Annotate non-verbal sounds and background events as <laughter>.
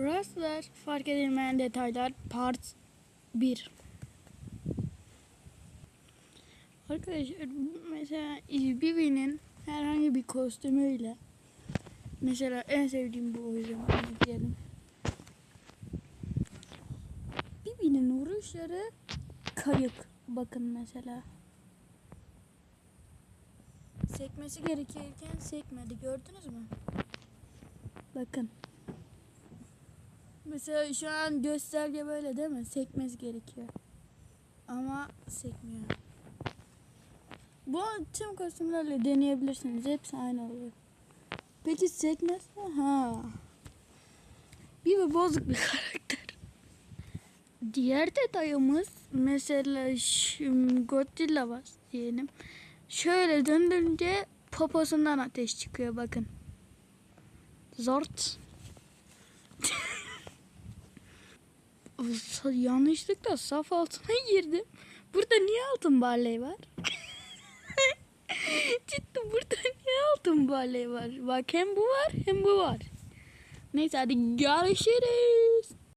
Rastlar fark edilmeyen detaylar part 1. Arkadaşlar mesela Bibi'nin herhangi bir kostümüyle mesela en sevdiğim bu oyun diyelim. Bibi'nin vuruşları kayık. Bakın mesela. Sekmesi gerekirken sekmedi. Gördünüz mü? Bakın. Mesela şu an gösterge böyle değil mi? Sekmesi gerekiyor. Ama sekmiyor. Bu tüm kostümlerle deneyebilirsiniz. Hepsi aynı oluyor. Peki sekmezse? Ha. Bir ve bozuk bir <laughs> karakter. Diğer detayımız mesela şu Godzilla var diyelim. Şöyle döndürünce poposundan ateş çıkıyor bakın. Zort. Yanlışlıkla saf altına <laughs> girdim. Burada niye altın barley var? <laughs> Cidden burada niye altın barley var? Bak hem bu var hem bu var. Neyse hadi görüşürüz.